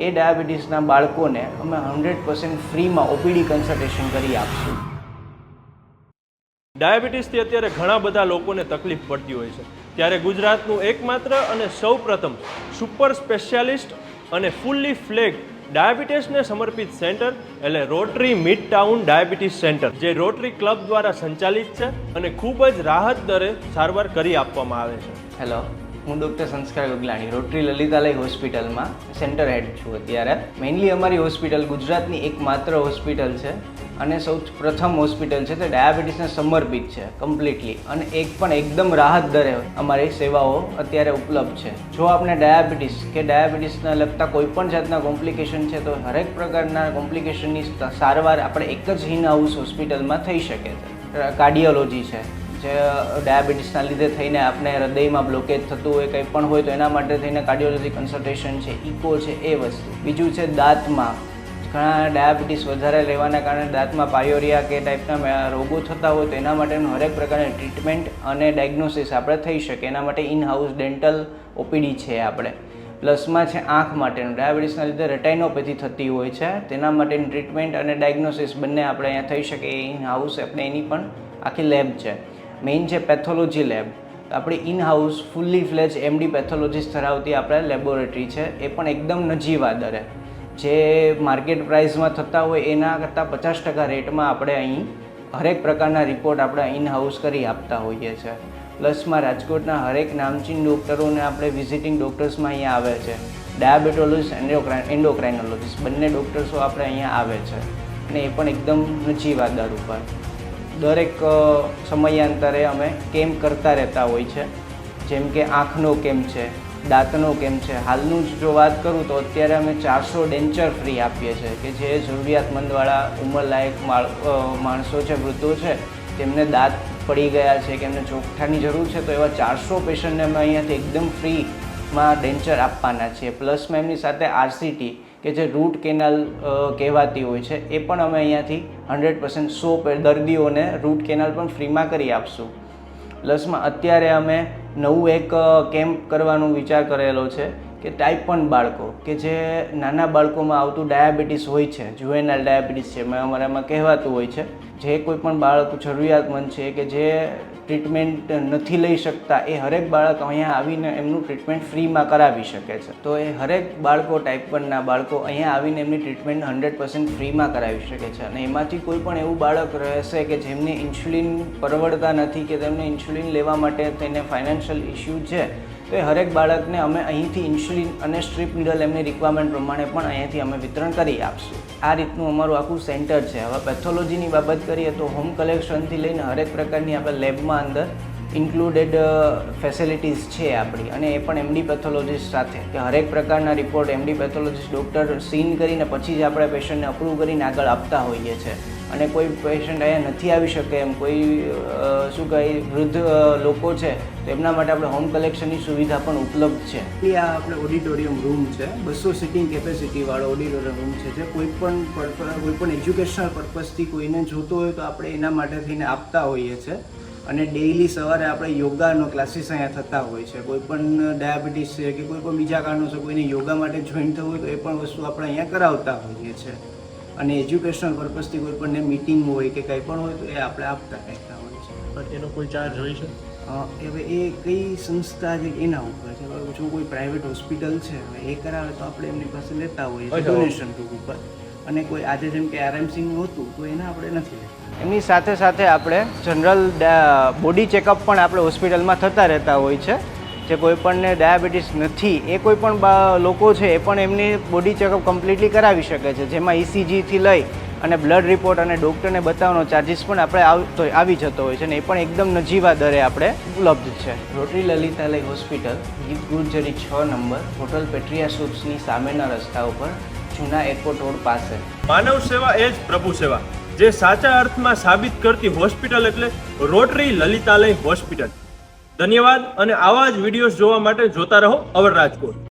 એ ડાયાબિટીસના બાળકોને અમે હંડ્રેડ પર્સન્ટ ફ્રીમાં ઓપીડી કન્સલ્ટેશન કરી આપશું. ડાયાબિટીસથી અત્યારે ઘણા બધા લોકોને તકલીફ પડતી હોય છે. ત્યારે ગુજરાતનું એકમાત્ર અને સૌપ્રથમ સુપર સ્પેશિયાલિસ્ટ અને ફૂલ્લી ફ્લેગ ડાયાબિટીસને સમર્પિત સેન્ટર એટલે Rotary Midtown Diabetes Centre જે રોટરી ક્લબ દ્વારા સંચાલિત છે અને ખૂબ જ રાહત દરે સારવાર કરી આપવામાં આવે છે. હેલો. હું ડૉક્ટર સંસ્કાર ગગલાણી રોટરી લલિતાલય હોસ્પિટલમાં સેન્ટર હેડ છું અત્યારે. મેઇનલી અમારી હોસ્પિટલ ગુજરાતની એકમાત્ર હોસ્પિટલ છે અને સૌથી પ્રથમ હોસ્પિટલ છે તે ડાયાબિટીસને સમર્પિત છે કમ્પ્લીટલી અને એક પણ એકદમ રાહત દરે અમારી સેવાઓ અત્યારે ઉપલબ્ધ છે. જો આપણે ડાયાબિટીસ કે ડાયાબિટીસને લગતા કોઈ પણ જાતના કોમ્પ્લિકેશન છે, તો હરેક પ્રકારના કોમ્પ્લિકેશનની સારવાર આપણે એક જ હિન હાઉસ હોસ્પિટલમાં થઈ શકે છે. કાર્ડિયોલોજી છે જે ડાયાબિટીસના લીધે થઈને આપણે હૃદયમાં બ્લોકેજ થતું હોય, કંઈ પણ હોય, તો એના માટે થઈને કાર્ડિયોલોજી કન્સલ્ટેશન છે ઇકો છે, એ વસ્તુ. બીજું છે દાંતમાં. ઘણા ડાયાબિટીસ વધારે રહેવાના કારણે દાંતમાં પાયોરિયા કે ટાઈપના રોગો થતા હોય, તો એના માટેનું હરેક પ્રકારની ટ્રીટમેન્ટ અને ડાયગ્નોસિસ આપણે થઈ શકે. એના માટે ઇન હાઉસ ડેન્ટલ ઓપીડી છે આપણે. પ્લસમાં છે આંખ માટેનું. ડાયાબિટીસના લીધે રેટાઇનોપેથી થતી હોય છે. તેના માટેની ટ્રીટમેન્ટ અને ડાયગ્નોસિસ બંને આપણે અહીંયા થઈ શકે. ઇન હાઉસ આપણે એની પણ આખી લેબ છે. મેઇન છે પેથોલોજી લેબ આપણી in house fully fledged MD pathologist ધરાવતી આપણે લેબોરેટરી છે, એ પણ એકદમ નજીવા દરે. જે માર્કેટ પ્રાઇસમાં થતા હોય, એના કરતાં પચાસ ટકા રેટમાં આપણે અહીં હરેક પ્રકારના રિપોર્ટ આપણે ઇન હાઉસ કરી આપતા હોઈએ છીએ પ્લસમાં રાજકોટના હરેક નામચીન ડૉક્ટરોને આપણે વિઝિટિંગ ડૉક્ટર્સમાં અહીંયા આવે છે. ડાયાબેટોલોજીસ્ટ એન્ડોક્રાઇન એન્ડોક્રાઇનોલોજીસ્ટ બંને ડૉક્ટર્સો આપણે અહીંયા આવે છે. અને એ પણ એકદમ નજીવા દર ઉપર. દરેક સમયાંતરે અમે કેમ્પ કરતા રહેતા હોય છે? જેમ કે આંખનો કેમ્પ છે? દાંતનો કેમ્પ છે? હાલનું જ જો વાત કરું તો અત્યારે અમે ચારસો ડેન્ચર ફ્રી આપીએ છીએ કે જે જરૂરિયાતમંદવાળા ઉંમરલાયક માણસો છે, વૃદ્ધો છે તેમને દાંત પડી ગયા છે, કે એમને ચોખ્ઠાની જરૂર છે, તો એવા ચારસો પેશન્ટને અમે અહીંયાથી એકદમ ફ્રીમાં ડેન્ચર આપવાના છીએ. પ્લસમાં એમની સાથે આરસીટી કે જે રૂટ કેનાલ કહેવાતી હોય છે, એ પણ અમે અહીંયાથી હંડ્રેડ પર્સન્ટ સો દર્દીઓને રૂટ કેનાલ પણ ફ્રીમાં કરી આપશું. પ્લસમાં અત્યારે અમે નવું એક કેમ્પ કરવાનો વિચાર કરેલો છે કે ટાઈપ વન બાળકો, કે જે નાના બાળકોમાં આવતું ડાયાબિટીસ હોય છે જુએનાલ ડાયાબિટીસ છે અમારામાં કહેવાતું હોય છે, જે કોઈ પણ બાળક જરૂરિયાતમંદ છે કે જે ટ્રીટમેન્ટ નથી લઈ શકતા, એ હરેક બાળક અહીંયા આવીને એમનું ટ્રીટમેન્ટ ફ્રીમાં કરાવી શકે છે. તો એ હરેક બાળકો ટાઈપ વનના બાળકો અહીંયા આવીને એમની ટ્રીટમેન્ટ હંડ્રેડ પર્સન્ટ ફ્રીમાં કરાવી શકે છે. અને એમાંથી કોઈ પણ એવું બાળક રહેશે કે જેમને ઇન્સ્યુલિન પરવડતા નથી, કે તેમને ઇન્સ્યુલિન લેવા માટે તેને ફાઇનાન્શિયલ ઇસ્યુ છે તો એ હરેક બાળકને અમે અહીંથી ઇન્સ્યુલિન અને સ્ટ્રીપ નીડલ એમની રિક્વાયરમેન્ટ પ્રમાણે પણ અહીંયાથી અમે વિતરણ કરી આપશું. આ રીતનું અમારું આખું સેન્ટર છે. હવે પેથોલોજીની બાબત કરીએ તો હોમ કલેક્શનથી લઈને હરેક પ્રકારની આપણે લેબમાં અંદર ઇન્ક્લુડેડ ફેસિલિટીઝ છે આપણી. અને એ પણ એમડી પેથોલોજીસ્ટ સાથે કે હરેક પ્રકારના report MD pathologist doctor seen કરીને પછી જ આપણે પેશન્ટને અપ્રૂવ કરીને આગળ આપતા હોઈએ છીએ અને કોઈ પેશન્ટ અહીંયા નથી આવી શકે એમ, કોઈ શું કહે, વૃદ્ધ લોકો છે, તો એમના માટે આપણે હોમ કલેક્શનની સુવિધા પણ ઉપલબ્ધ છે. એ આ આપણે ઓડિટોરિયમ રૂમ છે, બસો સિટિંગ કેપેસિટીવાળો ઓડિટોરિયમ રૂમ છે, જે કોઈ પણ કોઈ પણ એજ્યુકેશનલ પર્પઝથી કોઈને જોતો હોય તો આપણે એના માટે થઈને આપતા હોઈએ છીએ અને ડેઈલી સવારે આપણે યોગાનો ક્લાસીસ અહીંયા થતા હોય છે. કોઈ પણ ડાયાબિટીસ છે કે કોઈ પણ બીજા કારણોસર કોઈને યોગા માટે જોઈન થવું હોય તો એ પણ વસ્તુ આપણે અહીંયા કરાવતા હોઈએ છીએ અને એજ્યુકેશનલ પર્પઝથી કોઈ પણ મિટિંગ હોય કે કંઈ પણ હોય તો એ આપણે આપતા રહેતા હોય છે. પણ એનો કોઈ ચાર્જ હોય છે? હવે એ કઈ સંસ્થા છે એના ઉપર છે બરાબર? જો કોઈ પ્રાઇવેટ હોસ્પિટલ છે હવે એ કરાવે તો આપણે એમની પાસે લેતા હોઈએ છીએ ડોનેશન રૂપ ઉપર. અને કોઈ આજે જેમ કે આરએમસીનું હતું તો એના આપણે નથી લેતા. એમની સાથે સાથે આપણે જનરલ બોડી ચેકઅપ પણ આપણે હોસ્પિટલમાં થતા રહેતા હોય છે. જે કોઈપણને ડાયાબિટીસ નથી એ કોઈ પણ લોકો છે એ પણ એમની બોડી ચેકઅપ કમ્પ્લીટલી કરાવી શકે છે. જેમાં ઇસીજીથી લઈ અને બ્લડ રિપોર્ટ અને ડૉક્ટરને બતાવવાનો ચાર્જિસ પણ આપણે આવતો આવી જતો હોય છે અને એ પણ એકદમ નજીવા દરે આપણે ઉપલબ્ધ છે. રોટરી લલિતાલય હોસ્પિટલ ગીત ગુર્જરી છ નંબર હોટલ પેટ્રિયા સુપ્સની સામેના રસ્તા ઉપર જૂના એરપોર્ટ રોડ પાસે. માનવ સેવા એ જ પ્રભુ સેવા જે સાચા અર્થમાં સાબિત કરતી હોસ્પિટલ એટલે રોટરી લલિતાલય હોસ્પિટલ. ધન્યવાદ અને આવા જ વિડીયોઝ જોવા માટે જોતા રહો અવર રાજકોટ.